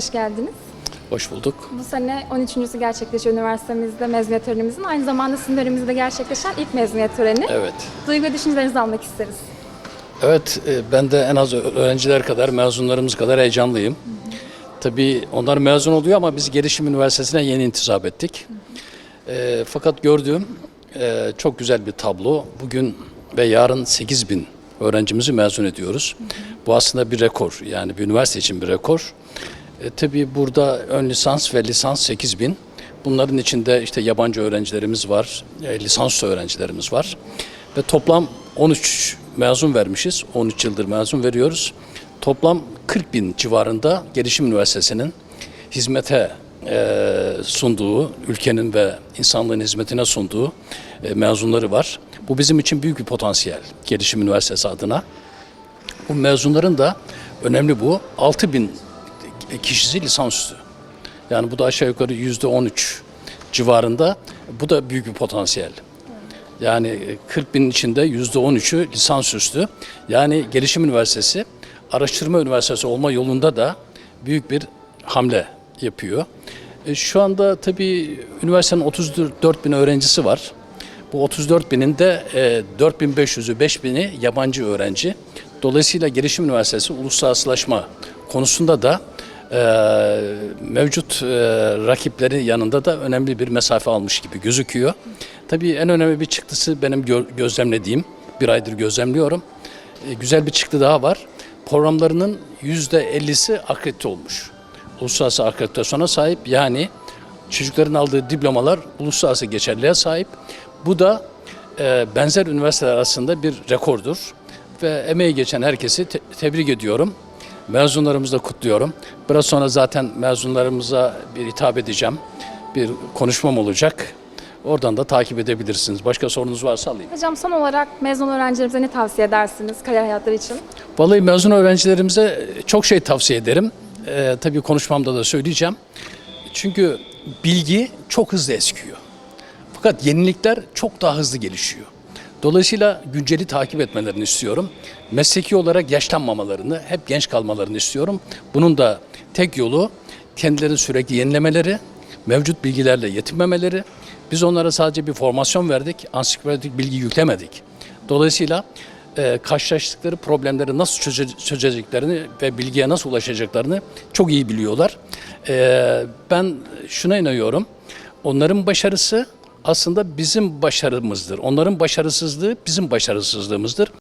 Hoş geldiniz. Hoş bulduk. Bu sene 13.sü gerçekleşiyor üniversitemizde mezuniyet törenimizin. Aynı zamanda sizin döneminizde gerçekleşen ilk mezuniyet töreni. Evet. Duygu ve düşüncelerinizi almak isteriz. Evet, e, ben de en az öğrenciler kadar, mezunlarımız kadar heyecanlıyım. Tabii onlar mezun oluyor ama biz Gelişim Üniversitesi'ne yeni intisap ettik. E, fakat gördüğüm e, çok güzel bir tablo. Bugün ve yarın 8 bin öğrencimizi mezun ediyoruz. Bu aslında bir rekor. Yani bir üniversite için bir rekor. E, tabii burada ön lisans ve lisans 8 bin. Bunların içinde işte yabancı öğrencilerimiz var, e, lisans öğrencilerimiz var. Ve toplam 13 mezun vermişiz. 13 yıldır mezun veriyoruz. Toplam 40 bin civarında Gelişim Üniversitesi'nin hizmete e, sunduğu, ülkenin ve insanlığın hizmetine sunduğu e, mezunları var. Bu bizim için büyük bir potansiyel Gelişim Üniversitesi adına. Bu mezunların da önemli bu. 6 bin kişisi lisansüstü. Yani bu da aşağı yukarı yüzde 13 civarında. Bu da büyük bir potansiyel. Yani 40 binin içinde yüzde 13'ü lisansüstü. Yani Gelişim Üniversitesi araştırma üniversitesi olma yolunda da büyük bir hamle yapıyor. E, şu anda tabii üniversitenin 34 bin öğrencisi var. Bu 34 binin de e, 4500'ü 5000'i yabancı öğrenci. Dolayısıyla Gelişim Üniversitesi uluslararasılaşma konusunda da e, mevcut e, rakipleri yanında da önemli bir mesafe almış gibi gözüküyor. Tabii en önemli bir çıktısı benim gö- gözlemlediğim, bir aydır gözlemliyorum. E, güzel bir çıktı daha var. Programlarının %50'si akredite olmuş. Uluslararası akreditasyona sahip yani çocukların aldığı diplomalar uluslararası geçerliğe sahip. Bu da e, benzer üniversiteler arasında bir rekordur. Ve emeği geçen herkesi te- tebrik ediyorum. Mezunlarımızı da kutluyorum. Biraz sonra zaten mezunlarımıza bir hitap edeceğim. Bir konuşmam olacak. Oradan da takip edebilirsiniz. Başka sorunuz varsa alayım. Hocam son olarak mezun öğrencilerimize ne tavsiye edersiniz kariyer hayatları için? Vallahi mezun öğrencilerimize çok şey tavsiye ederim. Ee, tabii konuşmamda da söyleyeceğim. Çünkü bilgi çok hızlı eskiyor. Fakat yenilikler çok daha hızlı gelişiyor. Dolayısıyla günceli takip etmelerini istiyorum. Mesleki olarak yaşlanmamalarını, hep genç kalmalarını istiyorum. Bunun da tek yolu kendilerini sürekli yenilemeleri, mevcut bilgilerle yetinmemeleri. Biz onlara sadece bir formasyon verdik, ansiklopedik bilgi yüklemedik. Dolayısıyla e, karşılaştıkları problemleri nasıl çöze- çözeceklerini ve bilgiye nasıl ulaşacaklarını çok iyi biliyorlar. E, ben şuna inanıyorum, onların başarısı aslında bizim başarımızdır. Onların başarısızlığı bizim başarısızlığımızdır.